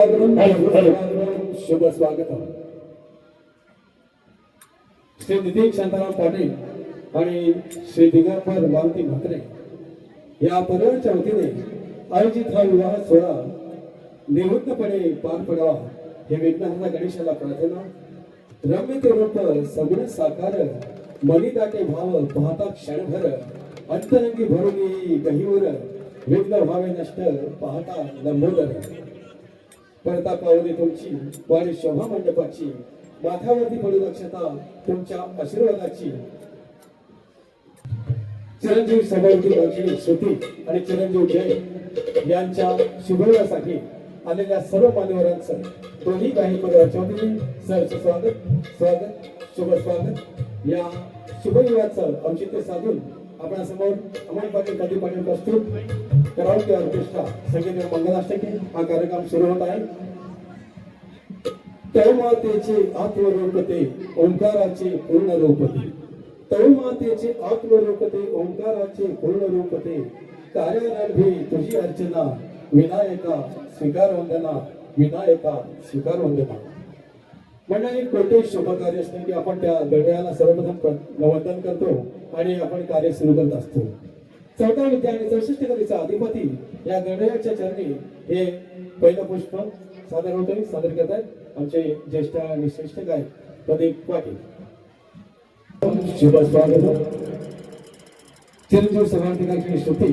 शुभ स्वागत श्री नितीन शांताराम पाटील आणि श्री दिगंबर मारुती म्हात्रे या परिवाराच्या वतीने आयोजित हा विवाह सोहळा निवृत्तपणे पार पडावा हे विघ्नहर्ता गणेशाला प्रार्थना. रम्य ते रूप सगुण साकार मनी दाटे भाव पाहता क्षणभर अंतरंगी भरून येई गहीवर विघ्न व्हावे नष्ट पाहता लंबोदर पडता पाहुणे तुमची वाणी शोभा मंडपाची माथ्यावरती पडू दक्षता तुमच्या आशीर्वादाची. चिरंजीव सभावती बाजी श्रुती आणि चिरंजीव जय यांच्या शुभेच्छासाठी आलेल्या सर्व मान्यवरांचं दोन्ही काही परिवारच्या वतीने सहर्ष स्वागत स्वागत शुभ स्वागत. या शुभविवाहाचं औचित्य साधून आपण समोर अमोल पाटील कधी पाटील प्रस्तुत? करावके ऑर्केस्ट्रा संगीत मंगलाष्टके हा कार्यक्रम सुरू होत आहे. तवमातेचे आत्मरूपते ओंकाराचे पूर्ण रूपते तवमातेचे आत्मरूपते ओंकाराचे पूर्ण रूपते कार्यारंभी तुझी अर्चना विनायका स्वीकार वंदना विनायका स्वीकार वंदना एक कोणतेही शुभ कार्य असते की आपण त्या गडयाला सर्वप्रथम वंदन करतो आणि आपण कार्य सुरू करत असतो? चौदा विद्याने चौसष्ट कलेचा अधिपती या गणरायाच्या चरणी हे पहिलं पुष्प सादर होतोय सादर करत आहेत. आमचे ज्येष्ठ आणि श्रेष्ठ गायक प्रदीप पाटील. शुभ स्वागत. चिरंजीव समांतिकाची श्रुती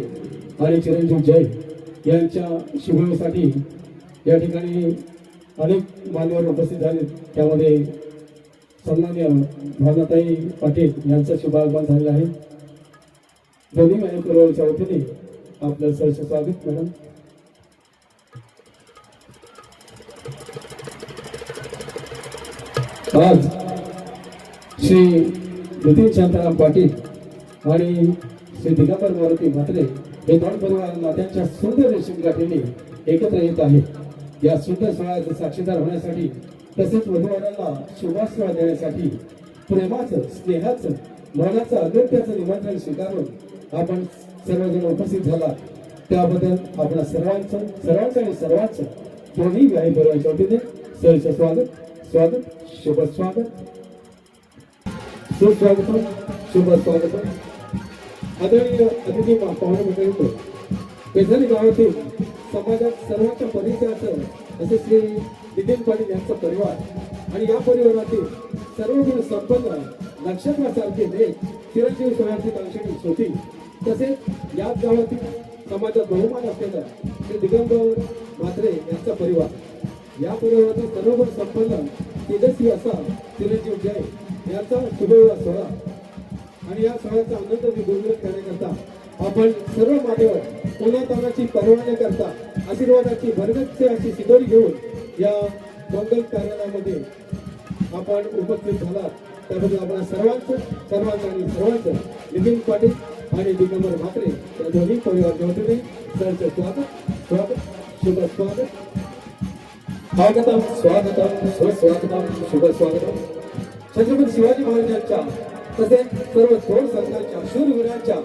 आणि चिरंजीव जय यांच्या शुभसाठी या ठिकाणी अनेक मान्यवर उपस्थित झाले. त्यामध्ये सन्मान्य भावनाताई पाटील यांचं शुभागमन झालेलं आहे. दोन्ही महिन्यापूर्वच्या वतीने आपलं सहर्ष स्वागत मॅडम. आज श्री नितीन शांताराम पाटील आणि श्री दिगंबर मारुती म्हात्रे हे दोन परिवार नात्यांच्या सुंदर रेशीम गाठीने एकत्र येत आहेत. या सुंदर सोहळ्याचे साक्षीदार होण्यासाठी तसेच वधूवरांना शुभाश्रय देण्यासाठी प्रेमाचं स्नेहाचं मनाचं अगत्याचं निमंत्रण स्वीकारून आपण सर्वजण उपस्थित झाला. त्याबद्दल आपण सर्वांचं सर्वांचं आणि सर्वांचं दोन्ही व्याही परिवाराच्या वतीने सहर्ष स्वागत स्वागत शुभ स्वागत. सुस्वागत शुभ स्वागत. आदरणीय अतिथी पाहुणे मंडळी बेझारी गावातील समाजात सर्वांच्या परिचयाचं असे श्री नितीन पाटील यांचा परिवार आणि या परिवारातील सर्व गुण संपन्न नक्षत्रासारखे लेख चिरंजीव सोहळ्याची कांक्षणी होती. तसेच याच गावातील समाजात बहुमान असलेला श्री दिगंबर म्हात्रे यांचा परिवार. या परिवारातील सरोवर संपन्न तेजस्वी असा चिरंजीव जय याचा शुभविवाह सोहळा. आणि या सोहळ्याचा आनंद विभूषित करण्याकरता आपण सर्व मान्यवर कोणातानाची पर्वा करता आशीर्वादाची भरगतचे अशी शिदोरी घेऊन या मंगल कार्यालयामध्ये आपण उपस्थित झालात. त्याबद्दल आपण सर्वांचं सर्वांचं आणि सर्वांचं नितीन पाटील आणि दिगंबर म्हात्रे या दोन्ही परिवाराच्या वतीने सरचं स्वागत स्वागत शुभ स्वागत. स्वागतम स्वागतम स्वस्वागतम शुभ स्वागतम. छत्रपती शिवाजी महाराजांच्या तसेच सर्व थोर संतांच्या शूरवीरांच्या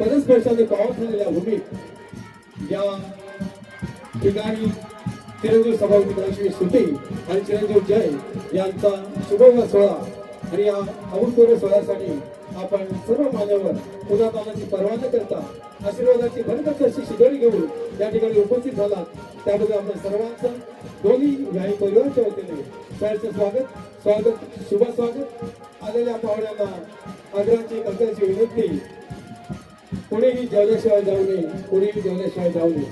पदस्पर्शाने पावत झालेल्या भूमीत या ठिकाणी चिरंजीव सभापती राष्ट्रीय सुटी आणि चिरंजीव जय यांचा शुभ सोहळा आणि या अभूतपूर्व सोहळ्यासाठी आपण सर्व मान्यवर पुन्हा परवानगी करता आशीर्वादाची भरकत अशी शिदोरी घेऊन या ठिकाणी उपस्थित झालात. त्याबद्दल आपण सर्वांचं दोन्ही व्याही परिवारच्या वतीने सहर्ष स्वागत स्वागत शुभ स्वागत. आलेल्या पाहुण्यांना आग्रहाची कर्तव्याची विनंती. कोणीही जेवल्याशिवाय जाऊ नये कोणीही जेवल्याशिवाय जाऊ नये.